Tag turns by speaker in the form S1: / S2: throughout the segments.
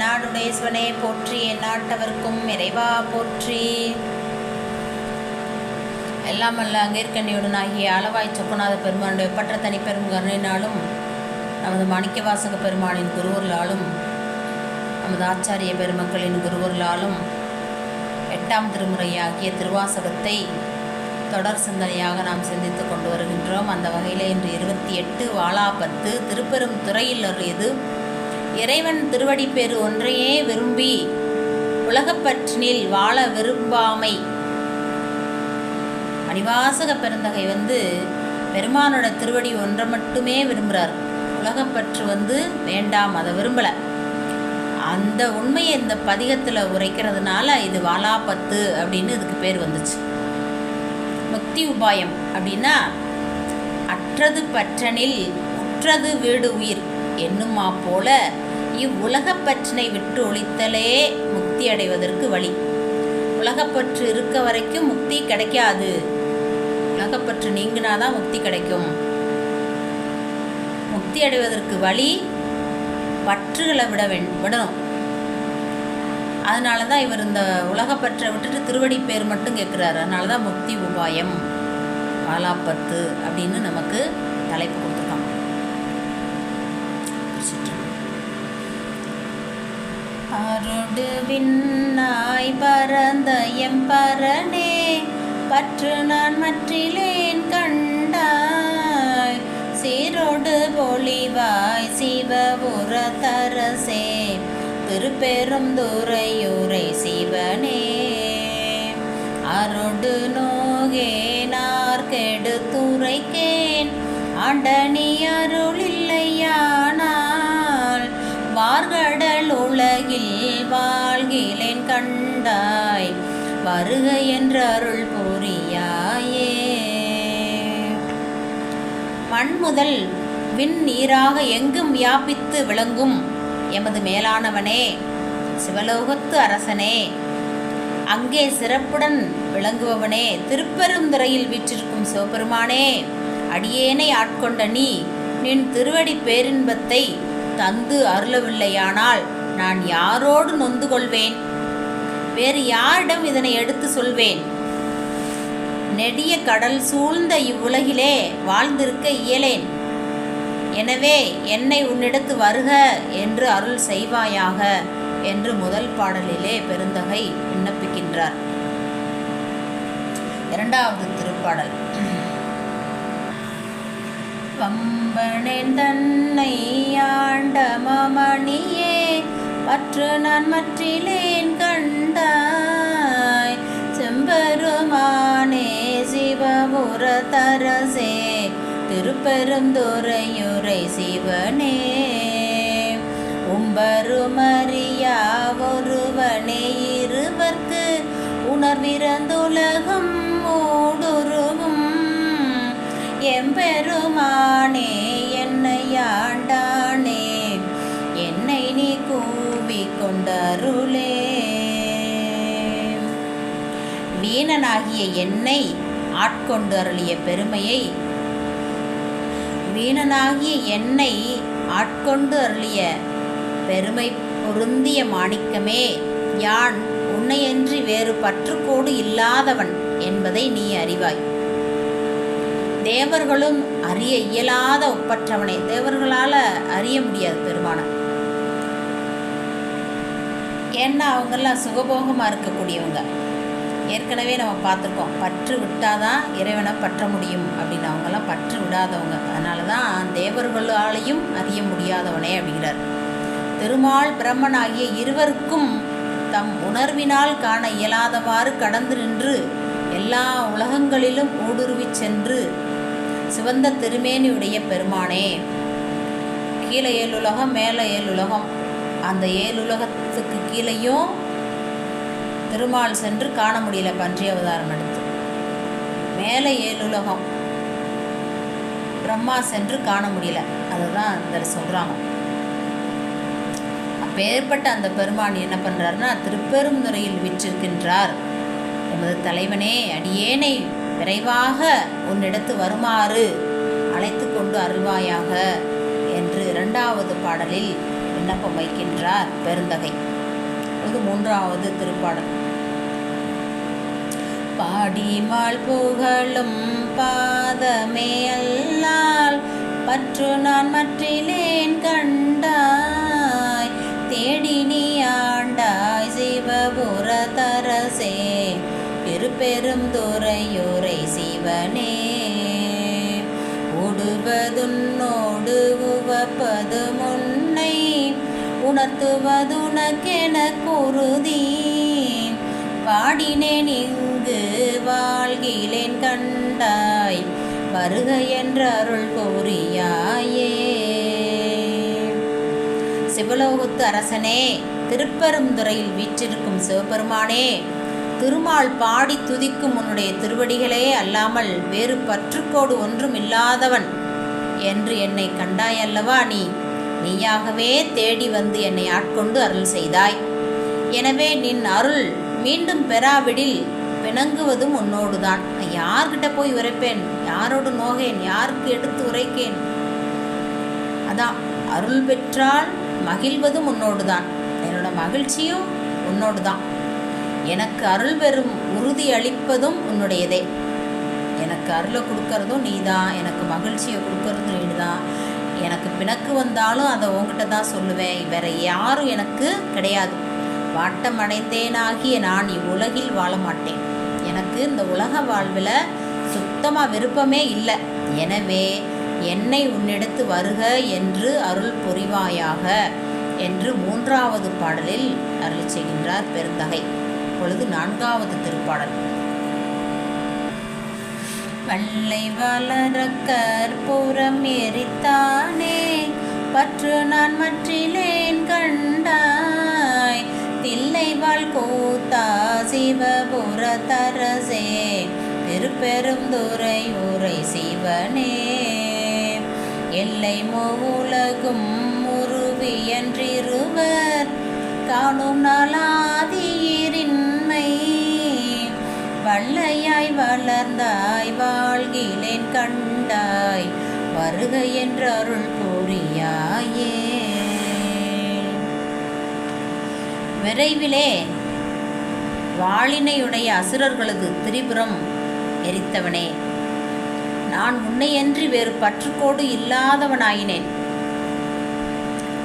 S1: நாடுடேஸ்வனே போற்றி எந்நாட்டவர்க்கும் இறைவா போற்றி. எல்லாம் அல்ல அங்கேற்கண்டியுடன் ஆகிய அளவாய் சொக்குநாத பெருமானுடைய பற்ற தனிப்பெரும் கருணையினாலும் நமது மாணிக்கவாசக பெருமானின் குருவர்களாலும் நமது ஆச்சாரிய பெருமக்களின் குருவர்களாலும் எட்டாம் திருமுறையாகிய திருவாசகத்தை தொடர் சிந்தனையாக நாம் சிந்தித்து கொண்டு வருகின்றோம். அந்த வகையில் இன்று இருபத்தி எட்டு வாலாபத்து திருப்பெரும் துறையில் அருளியது இறைவன் திருவடிப்பேறு ஒன்றையே விரும்பி உலகப்பற்றினில் வாழ விரும்பாமை. மணிவாசக பெருந்தகை வந்து பெருமானோட திருவடி ஒன்றை மட்டுமே விரும்புகிறார் உலகப்பற்று வந்து வேண்டாம் அதை விரும்பலை. அந்த உண்மையை இந்த பதிகத்தில் உரைக்கிறதுனால இது வாலாபத்து அப்படின்னு இதுக்கு பேர் வந்துச்சு. முக்தி உபாயம் அப்படின்னா அற்றது பற்றனில் உற்றது வீடு உயிர். என்னுமா போல இவ்வுலகப் பற்றினை விட்டு ஒழித்தலே முக்தி அடைவதற்கு வழி. உலகப்பற்று இருக்க வரைக்கும் முக்தி கிடைக்காது. உலகப்பற்று நீங்கினாதான் முக்தி கிடைக்கும். முக்தி அடைவதற்கு வழி பற்றுகளை விட வே விடணும். அதனால தான் இவர் இந்த உலகப்பற்றை விட்டுட்டு திருவடி பேர் மட்டும் கேட்குறாரு அதனால தான் முக்தி உபாயம் பாலாப்பத்து அப்படின்னு நமக்கு தலைப்பு கொடுத்து அருடு விண்ணாய் பரந்த எம்பரனே பற்று நான் மற்றிலேன் கண்டாய். சீரோடு பொலிவாய் சிவபுர தரசே திருப்பெரும் துறையுரை சிவனே. அருடு நோகேனார் கெடுத்துரைக்கேன் ஆண்டனி அருளில்லையானால் வாழ்கிலேன் கண்டாய் வருக என்ற அருள் புரியாயே. மண் முதல் விண் நீராக எங்கும் வியாபித்து விளங்கும் எமது மேலானவனே சிவலோகத்து அரசனே. அங்கே சிறப்புடன் விளங்குபவனே திருப்பெருந்துறையில் வீற்றிருக்கும் சிவபெருமானே. அடியேனை ஆட்கொண்ட நீ நின் திருவடி பேரின்பத்தை தந்து அருளவில்லையானால் நான் யாரோடு நொந்து கொள்வேன் வேறு யாரிடம் இதனை எடுத்து சொல்வேன்? நெடிய கடல் சூழ்ந்த இவ்வுலகிலே வாழ்ந்திருக்க இயலேன். எனவே என்னை உன்னிடத்து வருக என்று அருள் செய்வாயாக என்று முதல் பாடலிலே பெருந்தகை விண்ணப்பிக்கின்றார். இரண்டாவது திருப்பாடல். வம்பனேன் தன்னை ஆண்ட மமணியே அற்று நான் மற்றிலேன் கண்டாய். செம்பெருமானே சிவபுர தரசே திருப்பெருந்துறையுரை சிவனே. உம்பருமறியா ஒருவனே இருவர்க்கு உணர்விறந்துலகம் ஓடுருவும் எம்பெருமானே வீணனாகிய என்னை ஆட்கொண்டு அருளிய பெருமையை வீணனாகிய என்னை ஆட்கொண்டு அருளிய பெருமை பொருந்திய மாணிக்கமே யான் உன்னையன்றி வேறு பற்றுக்கோடு இல்லாதவன் என்பதை நீ அறிவாய். தேவர்களும் அறிய இயலாத ஒப்பற்றவனை தேவர்களால் அறிய முடியாது பெருமானம் ஏன்னா அவங்கெல்லாம் சுகபோகமாக இருக்கக்கூடியவங்க. ஏற்கனவே நம்ம பார்த்துருக்கோம். பற்று விட்டாதான் இறைவனை பற்ற முடியும் அப்படின்னு. அவங்கெல்லாம் பற்று விடாதவங்க. அதனால தான் தேவர்களாலையும் அறிய முடியாதவனே அப்படிங்கிறார். திருமால் பிரம்மன் ஆகிய இருவருக்கும் தம் உணர்வினால் காண இயலாதவாறு கடந்து நின்று எல்லா உலகங்களிலும் ஊடுருவிச் சென்று சிவந்த திருமேனியுடைய பெருமானே கீழே ஏழுலகம் மேலே ஏழுலகம். அந்த ஏழுலகத்துக்கு கீழேயும் திருமால் சென்று காண முடியல பன்றி அவதாரம் எடுத்து. மேலே ஏழுலகம். பிரம்மா சென்று காண முடியல. அதுதான் இந்த சொல்கிறாங்க அப்பேற்பட்ட அந்த பெருமான் என்ன பண்ணுறாருன்னா திருப்பெருந்துறையில் விற்றிருக்கின்றார். எமது தலைவனே அடியேனை விரைவாக உன்னிடத்து வருமாறு அழைத்து கொண்டு அருள்வாயாக என்று இரண்டாவது பாடலில் விண்ணப்பம் வைக்கின்றார் பெருந்தகை. இது மூன்றாவது திருப்பாடல். பாடிமாள் புகழும் பாதமே அல்லால் பற்று நான் மற்றிலேன் கண்டாய். தேடி நீ ஆண்டாய் சிவபுர தரசே திருப்பெரும் துறையுரை சிவனே. உடுவதுன்னோடு உவப்பது முன்னை உணர்த்துவதுனக்கென குருதி பாடினேன் இங்கு வாழ்கிலேன் கண்டாய் வருக என்ற அருள் கோரியாயே சிவலோகத்து அரசனே திருப்பெருந்துறையில் வீற்றிருக்கும் சிவபெருமானே திருமால் பாடி துதிக்கும் உன்னுடைய திருவடிகளே அல்லாமல் வேறு பற்றுக்கோடு ஒன்றும் இல்லாதவன் என்று என்னை கண்டாயல்லவா நீ? நீயாகவே தேடி வந்து என்னை ஆட்கொண்டு அருள் செய்தாய். எனவே நின் அருள் மீண்டும் பெறாவிடில் பிணங்குவதும் உன்னோடுதான். நான் யார்கிட்ட போய் உரைப்பேன்? யாரோடு நோகேன்? யாருக்கு எடுத்து உரைக்கேன்? அதான் அருள் பெற்றால் மகிழ்வதும் உன்னோடு தான் என்னோட மகிழ்ச்சியும் உன்னோடு தான் எனக்கு அருள் பெறும் உறுதி அளிப்பதும் உன்னுடையதே. எனக்கு அருளை கொடுக்கறதும் நீ தான் எனக்கு மகிழ்ச்சியை கொடுக்கறதும் நீ தான் எனக்கு பிணக்கு வந்தாலும் அதை உங்ககிட்ட தான் சொல்லுவேன். வேற யாரும் எனக்கு கிடையாது. வாட்டம் அடைந்தேனாகிய நான் இவ்வுலகில் வாழ மாட்டேன் எனக்கு இந்த உலக வாழ்வில் சுத்தமாக விருப்பமே இல்லை. எனவே என்னை உன்னிடத்து வருக என்று அருள் புரிவாயாக என்று மூன்றாவது பாடலில் அருள் செய்கின்றார் பெருந்தகை. இப்பொழுது நான்காவது திருப்பாடல். வெள்ளை வளர கற்பூரம் எரித்தானே? பற்று நான் மற்றிலேன் கண்டான். தில்லைவாழ் கூத்தா சிவபுர தரசே திருப்பெரும் துறை உரை சிவனே. எல்லை மூலகும் உருவியன்றிருவர் காணும் நாளாதியிரின்மை வள்ளையாய் வளர்ந்தாய் வாழ்கிலேன் கண்டாய் வருக என்ற அருள் புரியாயே விரைவிலே வாளினையுடைய அசுரர்களது திரிபுரம் எரித்தவனே. நான் உன்னையன்றி வேறு பற்றுக்கோடு இல்லாதவனாயினேன்.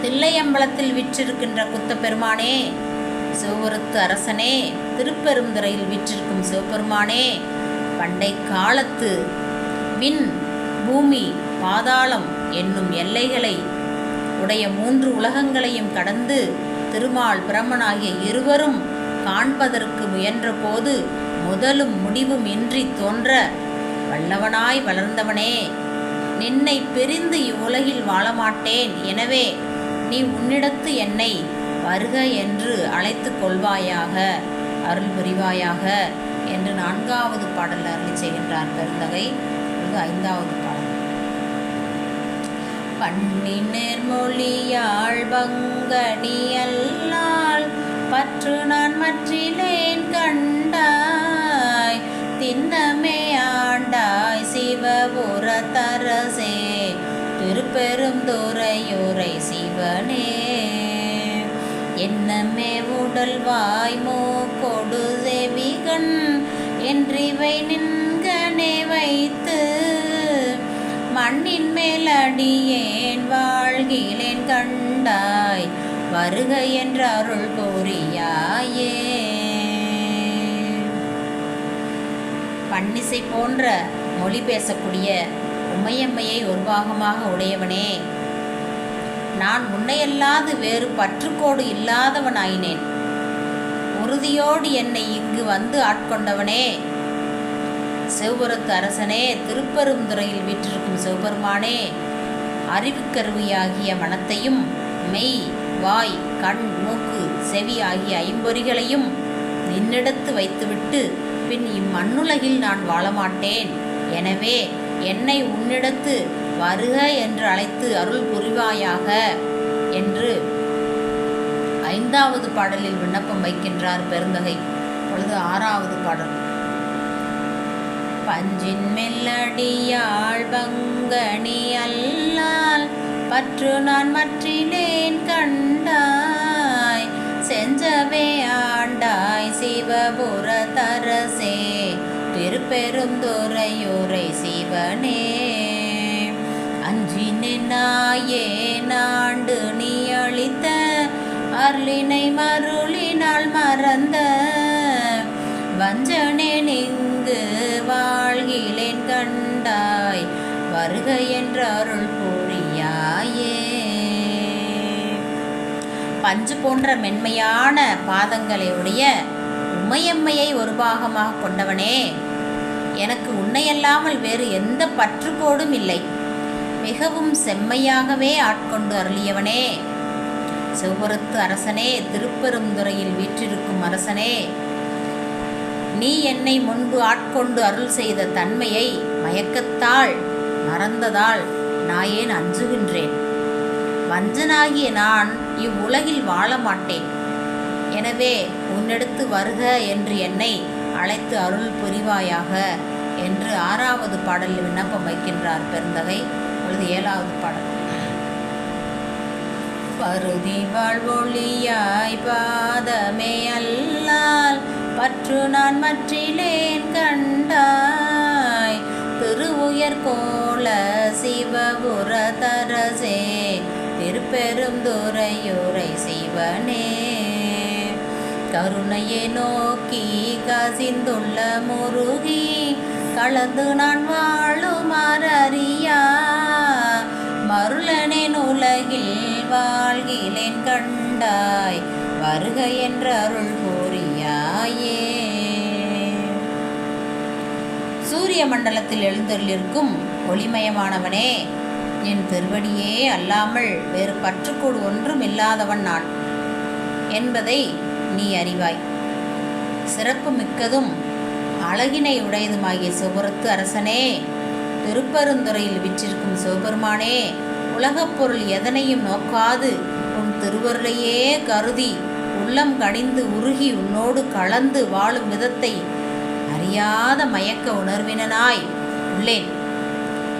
S1: தில்லையம்பலத்தில் விற்றிருக்கின்ற குத்தப்பெருமானே சிவபுரத்து அரசனே திருப்பெருந்துறையில் விற்றிருக்கும் சிவபெருமானே பண்டை காலத்து விண் பூமி பாதாளம் என்னும் எல்லைகளை உடைய மூன்று உலகங்களையும் கடந்து திருமால் பிரம்மனாகிய இருவரும் காண்பதற்கு முயன்றபோது முதலும் முடிவும் இன்றி தோன்ற வல்லவனாய் வளர்ந்தவனே நின்னை பிரிந்து இவ்வுலகில் வாழமாட்டேன். எனவே நீ உன்னிடத்து என்னை வருக என்று அழைத்து கொள்வாயாக அருள் புரிவாயாக என்று நான்காவது பாடல் அருளி செய்கின்றார் பெருந்தகை. இது ஐந்தாவது பண்ணினர் மொழியாள் நேர்மொழியாள் பற்று நான் மற்றிலேன் கண்டாய். திண்ணமே ஆண்டாய் சிவபுர தரசே திருப்பெரும் துறையுரை சிவனே. என்னமே உடல் வாய் மூக்கொடு செவிகண் என்றிவை நின்கனே வைத்து மண்ணின் மேல் அடியேன் வாழ்கிலேன் கண்டாய் வருக என்ற அருள் புரியாயே பன்னிசை போன்ற மொழி பேசக்கூடிய உமையம்மையை ஒரு பாகமாக உடையவனே நான் உன்னையல்லாது வேறு பற்றுக்கோடு இல்லாதவனாயினேன். உறுதியோடு என்னை இங்கு வந்து ஆட்கொண்டவனே. செவ்வரத்து அரசனே திருப்பெருந்துறையில் வீற்றிருக்கும் சிவபெருமானே அறிவுக்கருவியாகிய மனத்தையும் மெய் வாய் கண் மூக்கு செவி ஆகிய ஐம்பொறிகளையும் நின்னிடத்து வைத்துவிட்டு பின் இம்மண்ணுலகில் நான் வாழமாட்டேன். எனவே என்னை உன்னிடத்து வருக என்று அழைத்து அருள் புரிவாயாக என்று ஐந்தாவது பாடலில் விண்ணப்பம் வைக்கின்றார் பெருந்தகை. பொழுது ஆறாவது பாடல். பஞ்சின் மெல்லடியாள் பங்கணி அல்லால் பற்று நான் மற்றினேன் கண்டாய். செஞ்சவே ஆண்டாய் சிவபுர தரசே திருப்பெருந்துறையுரை சிவனே. அஞ்சினாயே நாண்டு நீ அளித்த அருளினை மருளினால் மறந்த வஞ்சனேன் இங்கு வாழ்கிலேன் கண்டாய் வருக என்ற அருள் புரியாயே. பஞ்சு போன்ற மென்மையான பாதங்களை உடைய உமையம்மையை ஒரு பாகமாக கொண்டவனே. எனக்கு உன்னையல்லாமல் வேறு எந்த பற்றுக்கோடும் இல்லை. மிகவும் செம்மையாகவே ஆட்கொண்டு அருளியவனே. சிவபுரத்து அரசனே திருப்பெருந்துறையில் வீற்றிருக்கும் அரசனே. நீ என்னை முன்பு ஆட்கொண்டு அருள் செய்த தன்மையை மயக்கத்தால் மறந்ததால் நான் ஏன் அஞ்சுகின்றேன்? வஞ்சனாகிய நான் இவ்வுலகில் வாழ மாட்டேன் எனவே உன்னெடுத்து வருக என்று என்னை அழைத்து அருள் புரிவாயாக என்று ஆறாவது பாடலில் விண்ணப்பம் வைக்கின்றார் பெருந்தகை. பொழுது ஏழாவது பாடல். பருதி வாழ்வொழியாய் பாதமே அல்லால் பற்று நான் மற்றிலேன் கண்டாய். திருவுயர் கோல சிவபுர தரசே திருப்பெருந்துறையுரை சிவனே. கருணையை நோக்கி கசிந்துள்ள முருகி கலந்து நான் வாழுமாறியா மருளனேன் உலகில் வாழ்கிலேன் கண்டாய். வருக என்ற அருள் தாயே சூரிய மண்டலத்தில் எழுந்தருளிருக்கும் ஒளிமயமானவனே என் திருவடியே அல்லாமல் வேறு பற்றுக்கோடு ஒன்றும் இல்லாதவன் நான் என்பதை நீ அறிவாய். சிறப்பு மிக்கதும் அழகினை உடையதுமாகிய சிவபுரத்து அரசனே திருப்பெருந்துறையில் விற்றிருக்கும் சிவபெருமானே உலகப் பொருள் எதனையும் நோக்காது உன் திருவருளையே கருதி உள்ளம் கடிந்து உருகி உன்னோடு கலந்து வாழும் விதத்தை அறியாத மயக்க உணர்வினனாய் உள்ளேன்.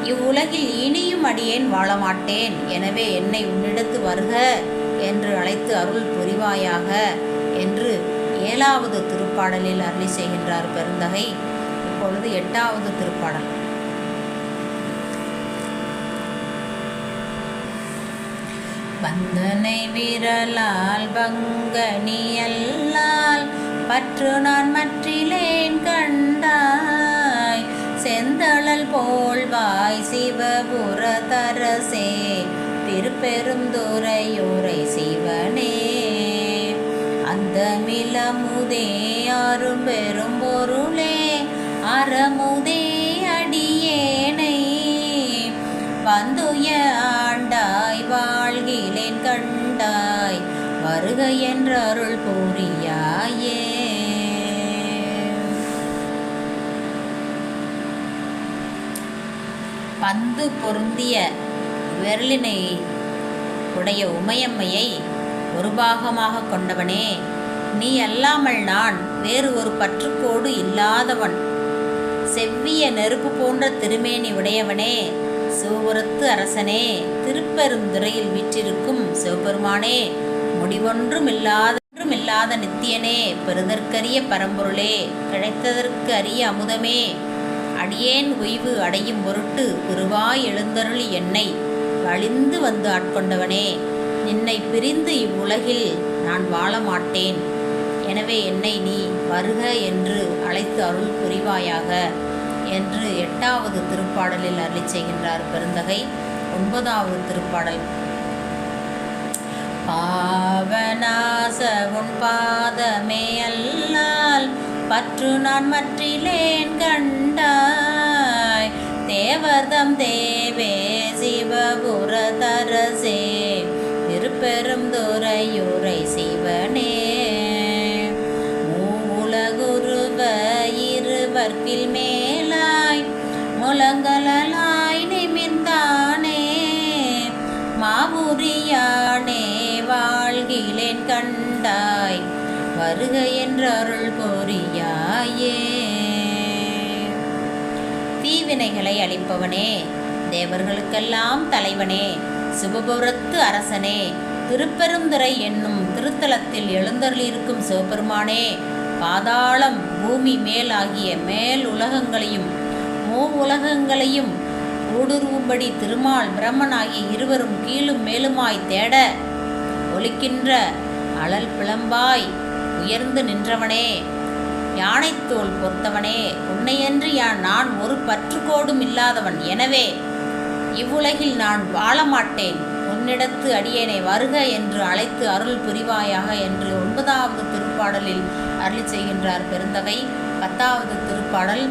S1: இவ்வுலகில் இனியும் அடியேன் வாழ மாட்டேன் எனவே என்னை உன்னிடத்து வருக என்று அழைத்து அருள் புரிவாயாக என்று ஏழாவது திருப்பாடலில் அருளி செய்கின்றார் பெருந்தகை. இப்பொழுது எட்டாவது திருப்பாடல். பந்தனை விரலால் பங்கனியல்லால் பற்று நான் மற்றிலேன் கண்டாய். செந்தழல் போல்வாய் சிவபுர தரசே திருப்பெருந்துறையுரை சிவனே. அந்த மிளமுதே அரும் பெரும் பொருளே அறமுதே அடியேனை. வந்துய ஏன் கண்டாய் வருக என்ற அருள் கூறியாயே. பந்து பொருந்திய விரலினை உடைய உமையம்மையை ஒரு பாகமாக கொண்டவனே நீ அல்லாமல் நான் வேறு ஒரு பற்றுக்கோடு இல்லாதவன். செவ்விய நெருப்பு போன்ற திருமேனி உடையவனே சிவபுரத்து அரசனே திருப்பெருந்துறையில் வீற்றிருக்கும் சிவபெருமானே முடிவொன்றும் இல்லாத நித்தியனே பெறுதற்கரிய பரம்பொருளே கிடைத்ததற்கு அரிய அமுதமே. அடியேன் உய்வு அடையும் பொருட்டு குருவாய் எழுந்தருளி என்னை வழிந்து வந்து ஆட்கொண்டவனே நின்னை பிரிந்து இவ்வுலகில் நான் வாழ மாட்டேன் எனவே என்னை நீ வருக என்று அழைத்து அருள் புரிவாயாக. என்று எட்டாவது திருப்பாடலில் அருளி செய்கின்றார் பெருந்தகை. ஒன்பதாவது திருப்பாடல். பாவநாச உன் பாதமே அல்லால் பற்று நான் மற்றிலேன் கண்டாய். தேவதம் தேவே சிவபுர தரசே திருப்பெரும் துறையுரை சிவனே. மூலகுருவ இருவர்க்கில் மே முழங்கலாய் நிமிர்ந்தானே. மாபுரியானே வாழ்கிலேன் கண்டாய். வருக என்ற அருள் பொறியாயே தீவினைகளை அளிப்பவனே தேவர்களுக்கெல்லாம் தலைவனே. சிவபுரத்து அரசனே திருப்பெருந்துறை என்னும் திருத்தலத்தில் எழுந்தருளியிருக்கும் சிவபெருமானே பாதாளம் பூமி மேலாகிய மேல் உலகங்களையும் மூவுலகங்களையும் ஊடுருவும்படி திருமால் பிரம்மன் ஆகிய இருவரும் கீழும் மேலுமாய் தேட ஒலிக்கின்ற அழல் பிளம்பாய் உயர்ந்து நின்றவனே. யானைத்தோல் பொறுத்தவனே உன்னையன்று யான் நான் ஒரு பற்றுக்கோடும் இல்லாதவன் எனவே. இவ்வுலகில் நான் வாழ மாட்டேன் உன்னிடத்து அடியேனை வருக என்று அழைத்து அருள் புரிவாயாக என்று ஒன்பதாவது திருப்பாடலில் அருளி செய்கின்றார் பெருந்தகை. பத்தாவது திருப்பாடல்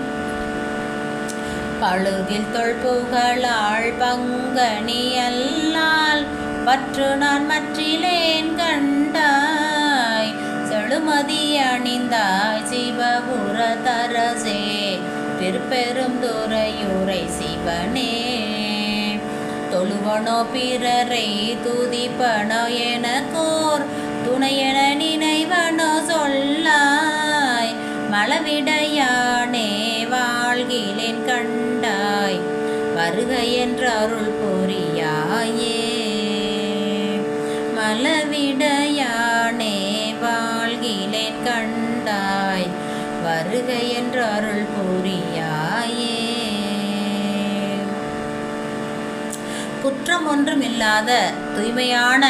S1: பழுகில் தொழ்புகளாள் பங்கனி அல்லால் பற்று நான் மற்றிலேன் கண்டாய். செழுமதி அணிந்தாய் சிவபுர தரசே திருப்பெரும் துறையுரை சிவனே. தொழுவனோ பிறரை துதிப்பனோ எனக்கோர் துணையென நினைவனோ சொல்லாய். மலவிட வருக என்று அருள் புரியாயே மலவிடையானே வாழ்கிலேன் கண்டாய். வருக என்று அருள் புரியாயே குற்றம் ஒன்றுமில்லாத தூய்மையான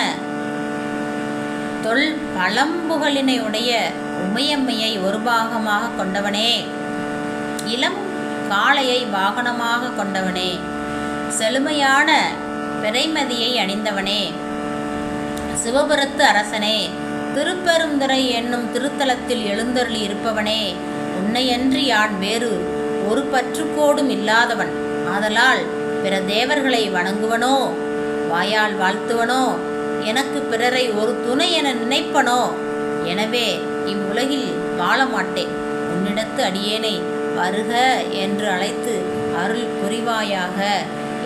S1: தொல் பழம்புகளினை உடைய உமையம்மையை ஒரு பாகமாக கொண்டவனே. இளம் காளையை வாகனமாக கொண்டவனே. செழுமையான பிறைமதியை அணிந்தவனே. சிவபுரத்து அரசனே திருப்பெருந்துறை என்னும் திருத்தலத்தில் எழுந்தருளி இருப்பவனே. உன்னையன்றி யான் வேறு ஒரு பற்றுக்கோடும் இல்லாதவன். ஆதலால் பிற தேவர்களை வணங்குவனோ வாயால் வாழ்த்துவனோ எனக்கு பிறரை ஒரு துணை என நினைப்பனோ. எனவே இவ்வுலகில் வாழ மாட்டேன் உன்னிடத்து அடியேனை வருக என்று அழைத்து அருள் புரிவாயாக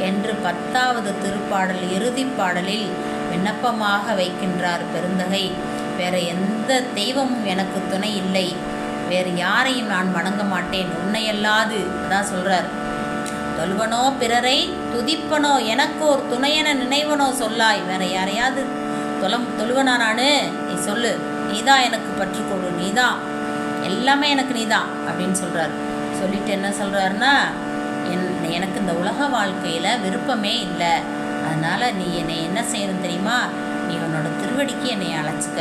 S1: என்று பத்தாவது திருப்பாடல் இறுதிப் பாடலில் விண்ணப்பமாக வைக்கின்றார் பெருந்தகை. வேற எந்த தெய்வமும் எனக்கு துணை இல்லை. வேறு யாரையும் நான் வணங்க மாட்டேன். உன்னையல்லாது அதான் சொல்கிறார் தொல்வனோ பிறரை துதிப்பனோ எனக்கு ஒரு துணையென நினைவனோ சொல்லாய். வேற யாரையாவது தொலம் தொழுவனா நான்? நீ சொல்லு. நீதான் எனக்கு பற்றுக்கொடு. நீதான் எல்லாமே எனக்கு நீதான் அப்படின்னு சொல்கிறார் சொல்லிட்டு என்ன சொல்கிறாருன்னா என் எனக்கு இந்த உலக வாழ்க்கையில் விருப்பமே இல்லை. அதனால் நீ என்னை என்ன செய்யணும் தெரியுமா? நீ உன்னோட திருவடிக்கு என்னை அழைச்சிக்க.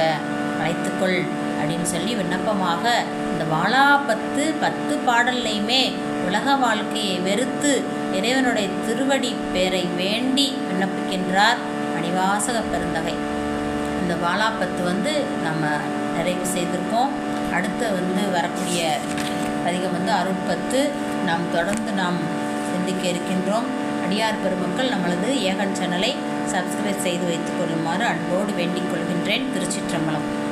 S1: அழைத்துக்கொள் அப்படின்னு சொல்லி விண்ணப்பமாக இந்த வாழா பத்து பத்து பாடல்லையுமே உலக வாழ்க்கையை வெறுத்து இறைவனுடைய திருவடி பேரை வேண்டி விண்ணப்பிக்கின்றார் மணிவாசக பெருந்தகை. இந்த வாழாப்பத்து வந்து நம்ம நிறைவு செய்திருக்கோம். அடுத்து வந்து வரக்கூடிய பதிகம் வந்து அருட்பத்து. நாம் தொடர்ந்து நாம் சிந்திக்க இருக்கின்றோம். அடியார் பெருமக்கள் நம்மளது ஏகன் சேனலை சப்ஸ்கிரைப் செய்து வைத்துக் கொள்ளுமாறு அன்போடு வேண்டிக் கொள்கின்றேன். திருச்சிற்றம்பலம்.